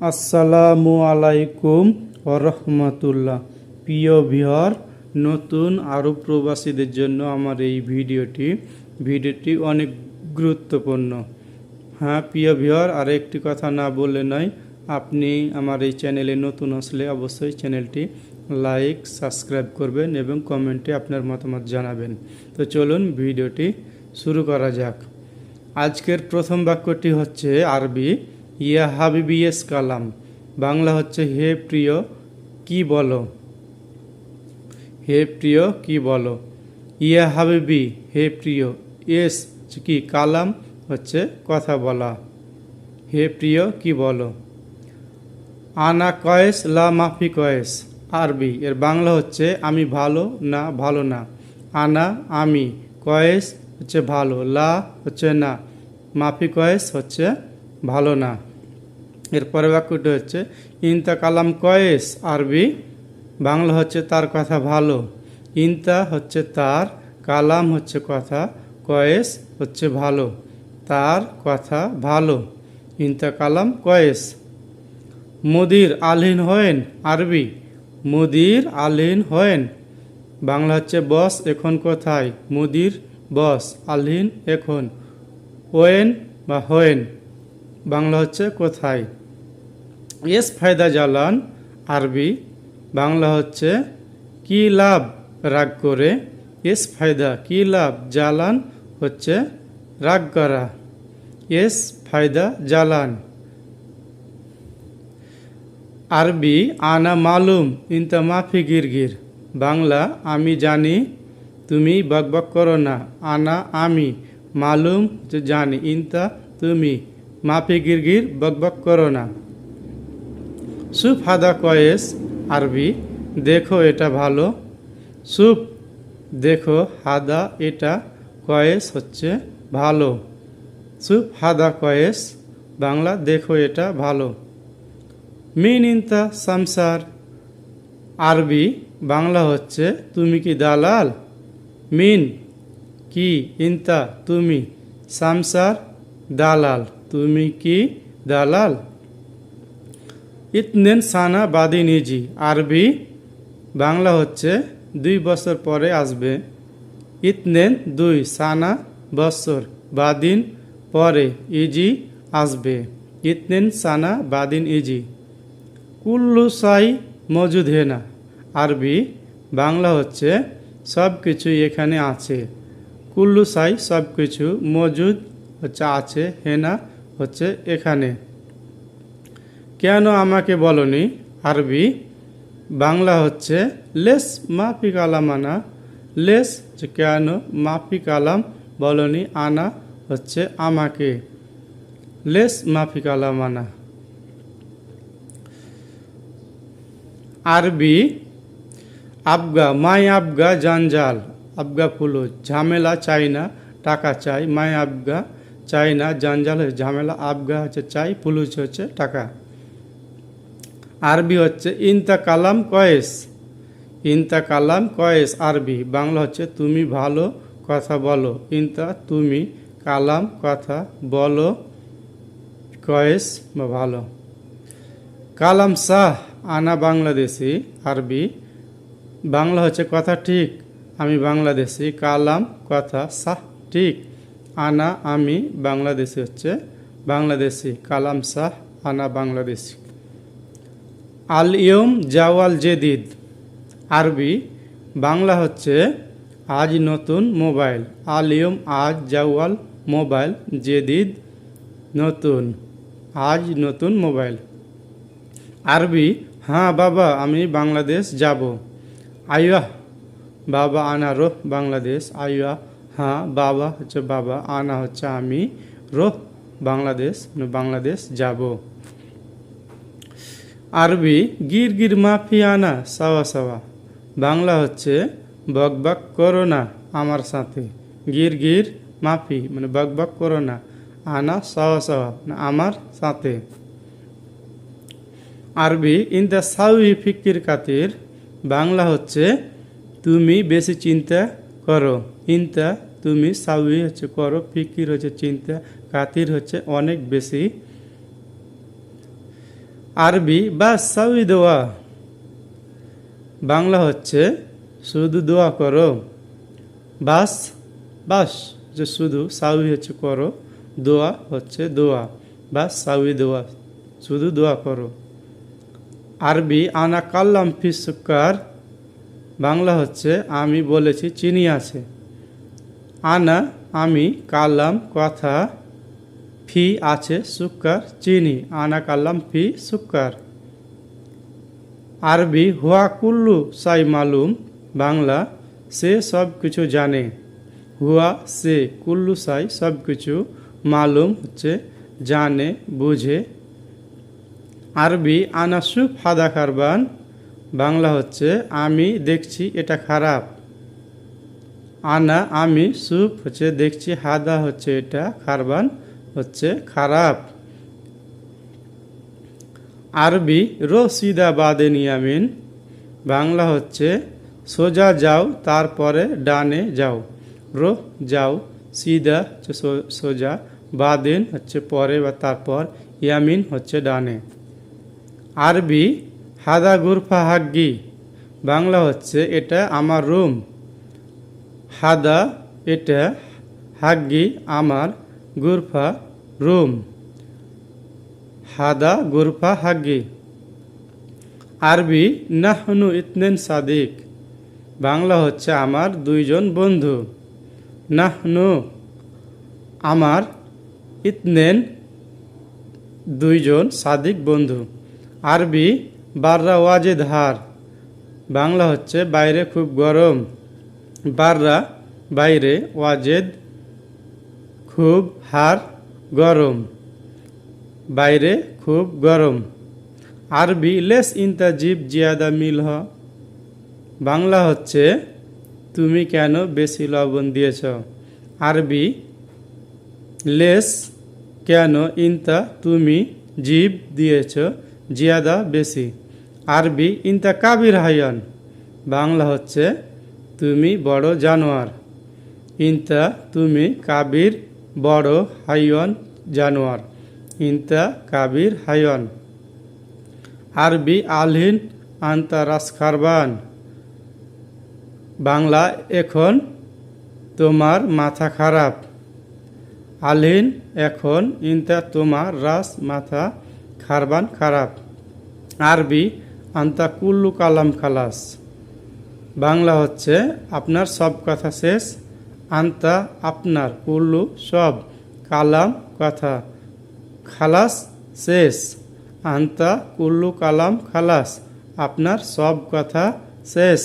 আসসালামু আলাইকুম রহমতুল্লাহ প্রিয় ভিহর নতুন আরব প্রবাসীদের জন্য আমার এই ভিডিওটি ভিডিওটি অনেক গুরুত্বপূর্ণ। হ্যাঁ প্রিয় ভিহর আর একটি কথা না বলে নয়, আপনি আমার এই চ্যানেলে নতুন আসলে অবশ্যই চ্যানেলটি লাইক, সাবস্ক্রাইব করবেন এবং কমেন্টে আপনার মতামত জানাবেন। তো চলুন ভিডিওটি শুরু করা যাক। আজকের প্রথম বাক্যটি হচ্ছে আরবি। ইয়া হাবিবিয়েস কালাম। বাংলা হচ্ছে, হে প্রিয়, কি বলো? হে প্রিয়, কি বলো? ইয়া হাবিবি, হে প্রিয়, এস, কি কালাম হচ্ছে, কথা বলা। হে প্রিয়, কি বলো? আনা কয়েস, লা মাফি কয়েস, আরবি। এর বাংলা হচ্ছে, আমি ভালো না ভালো না। আনা, আমি। কয়েস হচ্ছে ভালো, লা হচ্ছে না। মাফি কয়েস হচ্ছে ভালো না। এরপরে বাক্যটি হচ্ছে, ইনতা কালাম কয়েস, আরবি, বাংলা হচ্ছে তার কথা ভালো। ইনতা হচ্ছে তার, কালাম হচ্ছে কথা, কয়েস হচ্ছে ভালো, তার কথা ভালো। ইনতা কালাম কয়েস। মুদির আলহীন হয়েন, আরবি, মুদির আলহীন হয়েন। বাংলা হচ্ছে বস, এখন কোথায়? মুদির বস আলহীন এখন। ওয়েন বা হোয়েন। বাংলা হচ্ছে কোথায়? এস ফায়দা জালান, আরবি। বাংলা হচ্ছে কি লাভ? রাগ করে। এস ফায়দা, কি লাভ? জালান হচ্ছে রাগ করা। এস ফায়দা জালান। আরবি, আনা মালুম, ইনতা মাফি গিরগির। বাংলা, আমি জানি, তুমি বকবক করো না। আনা, আমি। মালুম, জানি, ইনতা, তুমি। মাফি গিরগির বকবক করো না। সুপ হাদা কয়েস আরবি, দেখো এটা ভালো। সুপ দেখো হাদা এটা কয়েস হচ্ছে ভালো। সুপ হাদা কয়েস, বাংলা দেখো এটা ভালো। মিন ইনতা সামসার, আরবি, বাংলা হচ্ছে তুমি কি দালাল? মিন, কি ইনতা তুমি সামসার দালাল। তুমি কি দালাল? ইতনেন সানা বাদি নিজি। আরবি, বাংলা হচ্ছে দুই বছর পরে আসবে। ইতনেন দুই, সানা বছর বাদিন পরে ইজি আসবে। ইতনেন সানা বাদিন ইজি। কুল্লু সাই মজুদ হেনা আরবি, বাংলা হচ্ছে সব কিছু এখানে আছে। কুল্লু সাই সব কিছু মজুদ হচ্ছে, আছে হেনা হচ্ছে এখানে। কেন আমাকে বলনি? আরবি, বাংলা হচ্ছে লেস মাফি কালাম আনা লেস যে কেন মাফি কালাম বলনি, আনা হচ্ছে আমাকে। লেস মাফি কালাম আনা আরবি, আবগা, মাই আবগা জানজাল আবগা ফুলো, ঝামেলা চাই না, টাকা চাই, মাই আবগা চাই না জানজাল হচ্ছে ঝামেলা আবগা হচ্ছে চাই ফুলুজ হচ্ছে টাকা। আরবি হচ্ছে ইনতা কালাম কয়েস ইনতা কালাম কয়েস আরবি, বাংলা হচ্ছে তুমি ভালো কথা বলো, ইনতা তুমি কালাম কথা বলো, কয়েস বা ভালো। কালাম শাহ, আনা বাংলাদেশি, আরবি, বাংলা হচ্ছে কথা ঠিক, আমি বাংলাদেশি, কালাম কথা শাহ ঠিক। আনা আমি বাংলাদেশি হচ্ছে, বাংলাদেশি কালাম শাহ আনা বাংলাদেশি। আল ইয়ম জাওয়াল জেদিদ, আরবি, বাংলা হচ্ছে আজ নতুন মোবাইল। আল ইয়ম আজ জাওয়াল মোবাইল, জেদিদ নতুন, আজ নতুন মোবাইল। আরবি হ্যাঁ বাবা, আমি বাংলাদেশ যাব। আইয়া বাবা আনা রোহ, বাংলাদেশ আইয়া হ্যাঁ বাবা হচ্ছে বাবা, আনা হচ্ছে আমি, রোহ, বাংলাদেশ বাংলাদেশ যাব। আরবি, গির গির মাফি আনা সাওয়া সাওয়া। বাংলা হচ্ছে, বক বক করো না আমার সাথে। গির গির মাফি মানে বক বক করো না, আনা, সাওয়া সাওয়া মানে আমার সাথে। আরবি ইন দ্য সাউই ফিকির কাতির। বাংলা হচ্ছে, তুমি বেশি চিন্তা করো, ইনতা তুমি সাউই হচ্ছে করো, ফিকির হচ্ছে চিন্তা, কাতির হচ্ছে অনেক বেশি। আরবি বা সাউই দোয়া। বাংলা হচ্ছে শুধু দোয়া করো। বাস বাস যে শুধু সাউই হচ্ছে করো, দোয়া হচ্ছে দোয়া বা সাউই দোয়া, শুধু দোয়া করো। আরবি আনা কাল্লাম ফি সুক্কার, বাংলা হচ্ছে আমি বলেছি চিনি আছে। আনা, আমি, কালাম, কথা, ফি আছে, সুক্কার, চিনি, আনা, কালাম, ফি, সুক্কার। আরবি, হুয়া কুল্লু, সাই, মালুম, বাংলা, সে সব কিছু জানে। হুয়া, সে, কুল্লু, সাই, সব কিছু মালুম হচ্ছে, জানে, বুঝে। আরবি আনাসুফ হাদা, কারবান, বাংলা হচ্ছে, আমি দেখছি, এটা খারাপ। আনা, আমি সুপ হচ্ছে, দেখছি হাদা হচ্ছে এটা খারবান হচ্ছে খারাপ। আরবি রসিদা বাদে নিয়ামিন, বাংলা হচ্ছে, সোজা যাও, তারপরে ডানে যাও। রো যাও, সিদা সোজা, বাদেন হচ্ছে পরে বা তারপর, ইয়ামিন হচ্ছে ডানে। আরবি হাদা গুরফা হাগ্গি বাংলা হচ্ছে, এটা আমার রুম। হাদা, এটা হাগ্গি, আমার, গুরফা, রুম। হাদা, গুরফা, হাগ্গি। আরবি, নাহনু ইতনেন সাদিক। বাংলা হচ্ছে আমার দুইজন বন্ধু। নাহনু, আমার, ইতনেন দুইজন সাদিক বন্ধু। আরবি, বাররা ওয়াজেদ হার। বাংলা হচ্ছে বাইরে খুব গরম। বাররা, বাইরে, ওয়াজেদ, খুব, হার, গরম। বাইরে, খুব, গরম। আরবি, লেস ইনতা জিব জিয়াদা মিল হ। বাংলা হচ্ছে, তুমি কেন বেশি লবণ দিয়েছ? আরবি, লেস কেন ইনতা তুমি জীব দিয়েছ? জিয়াদা বেশি। আরবি, ইনতা কাবির হায়ান। বাংলা হচ্ছে তুমি বড় জানোয়ার। ইনতা তুমি কাবির বড় হাইয়ন জানোয়ার। ইনতা কাবির হাইয়ন আরবি আলহিন আন্তারাস খারবান। বাংলা এখন তোমার মাথা খারাপ। আলহিন এখন ইনতা তোমার রাস মাথা খারবান খারাপ। আরবি আন্তা কুল্লু কালাম খালাস। বাংলা হচ্ছে আপনার সব কথা শেষ, আন্তা আপনার, কুল্লু সব, কালাম কথা, খালাস শেষ, আন্তা, কুল্লু, কালাম, খালাস, আপনার সব কথা শেষ।